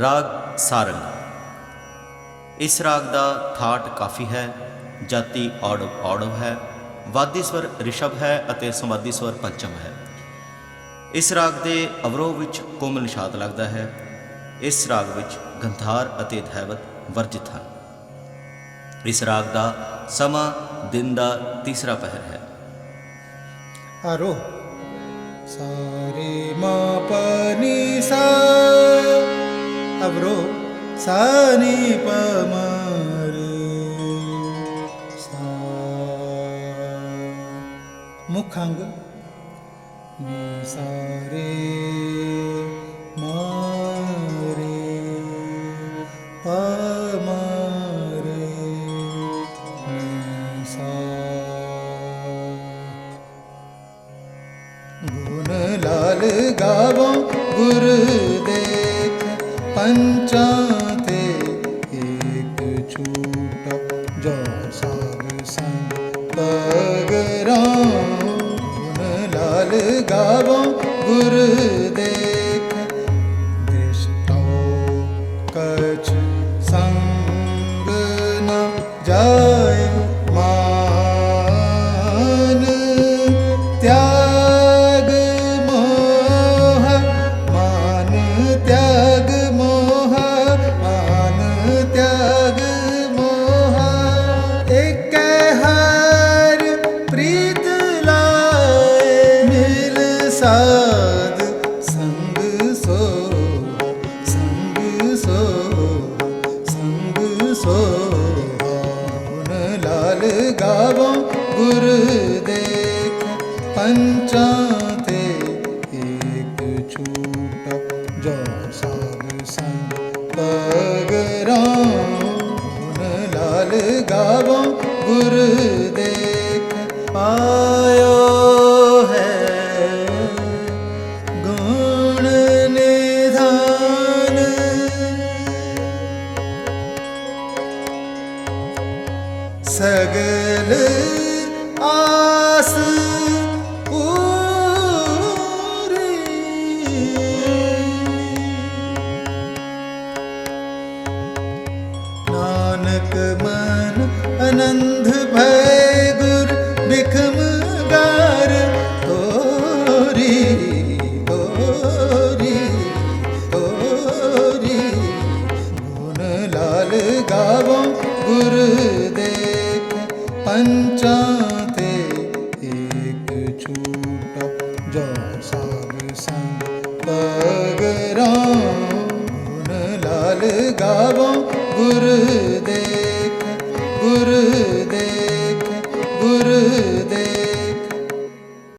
ਰਾਗ ਸਾਰੰਗ। ਇਸ ਰਾਗ ਦਾ ਥਾਟ ਕਾਫੀ ਹੈ, ਜਾਤੀ ਔੜਵ ਔੜਵ ਹੈ, ਵਾਦੀ ਸਵਰ ਰਿਸ਼ਭ ਹੈ ਅਤੇ ਸਮਾਦੀ ਸਵਰ ਪੰਚਮ ਹੈ। ਇਸ ਰਾਗ ਦੇ ਅਵਰੋਹ ਵਿੱਚ ਕੋਮਲ ਨਿਸ਼ਾਦ ਲੱਗਦਾ ਹੈ। ਇਸ ਰਾਗ ਵਿੱਚ ਗੰਧਾਰ ਅਤੇ ਧੈਵਤ ਵਰਜਿਤ ਹਨ। ਇਸ ਰਾਗ ਦਾ ਸਮਾਂ ਦਿਨ ਦਾ ਤੀਸਰਾ ਪਹਿਰ ਹੈ। ਆਰੋਹ। ਸਾਰੇ ਮਾ ਸਾ अवरो सनीपम मुखाङ्ग सारे रो सी। गुण लाल गाव गुरुदेव। ਪੰਚਾ ਤੇ ਇੱਕ ਛੂਟਾ ਜੋ ਸਾਧ ਸੰਗ ਪਗਰਾ ਗੁਣ ਲਾਲ ਗਾਵੋ, ਗੁਰ ਦੇਖ ਦਿਸ਼ਟੋ ਕਛ ਸੰਗ ਨ ਜਾਏ ਮਾਨ। ਤਿਆਗ ਮੋਹ, ਮਾਨ ਤਿਆਗ ਸਾਧ ਸੰਗ ਸੋ ਸੰਗ ਸੋ ਸੰਗ ਸੋ ਗੁਣ ਲਾਲ ਗਾਵੋ ਗੁਰ ਦੇਖ ਪੰਚਾਂ ਤੇ ਇੱਕ ਛੂਟਾ ਜੋ ਸਾਧ ਸੰਗ ਪਗਰਾ ਗੁਣ ਲਾਲ ਗਾਵੋ ਗੁਰ ਦੇਖ ਪਾ सगल आस पूरी नानक मन अनंद भय गुर बिखम गार तोरी तोरी तोरी गुण लाल गावम गुरु ਪੰਚਾਂ ਤੇ ਏਕ ਛੂਟਾ ਜੋ ਸਾਗ ਸੰਗ ਪਗਰਾਂ ਗੁਣ ਲਾਲ ਗਾਵੋ ਗੁਰ